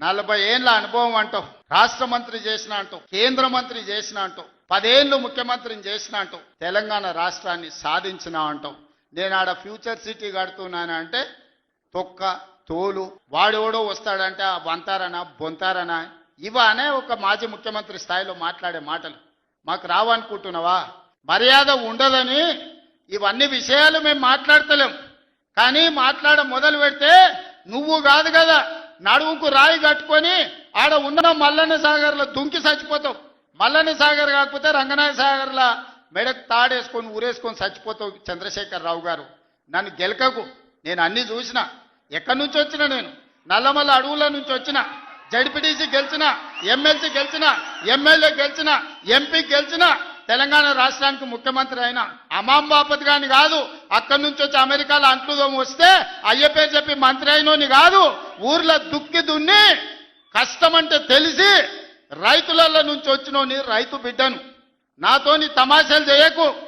నలభై ఏళ్ళ అనుభవం అంటావు. రాష్ట్ర మంత్రి చేసిన అంటూ కేంద్ర మంత్రి చేసిన అంటూ పదేళ్ళు ముఖ్యమంత్రిని చేసిన అంటూ తెలంగాణ రాష్ట్రాన్ని సాధించిన అంటావు. నేను ఆడ ఫ్యూచర్ సిటీ కడుతున్నానంటే తొక్క తోలు వాడెవడో వస్తాడంటే ఆ వంతారనా బొంతారనా. ఇవనే ఒక మాజీ ముఖ్యమంత్రి స్థాయిలో మాట్లాడే మాటలు. మాకు రావనుకుంటున్నావా? మర్యాద ఉండదని ఇవన్నీ విషయాలు మేము మాట్లాడతలేం. కానీ మాట్లాడ మొదలు పెడితే నువ్వు కాదు కదా. నడుముకు రాయి కట్టుకొని ఆడ ఉన్న మల్లన్న సాగర్లో దుంకి చచ్చిపోతావు. మల్లన్న సాగర్ కాకపోతే రంగనాథ సాగర్ల మెడకు తాడేసుకొని ఊరేసుకొని చచ్చిపోతావు చంద్రశేఖర్ రావు గారు. నన్ను గెలకకు. నేను అన్ని చూసిన. ఎక్కడి నుంచి వచ్చిన నేను? నల్లమల్ల అడవుల నుంచి వచ్చిన. జడ్పీటీసీ గెలిచిన ఎమ్మెల్సీ గెలిచిన ఎమ్మెల్యే గెలిచిన ఎంపీ గెలిచిన తెలంగాణ రాష్ట్రానికి ముఖ్యమంత్రి అయిన. అమాం బాపత్ గాని కాదు. అక్కడి నుంచి వచ్చి అమెరికాలో అంట్లుదం వస్తే అయ్య చెప్పి మంత్రి అయినోని కాదు. ఊర్లో దుక్కి దున్ని కష్టమంటే తెలిసి రైతులలో నుంచి వచ్చినోని రైతు బిడ్డను. నాతోని తమాషాలు చేయకు.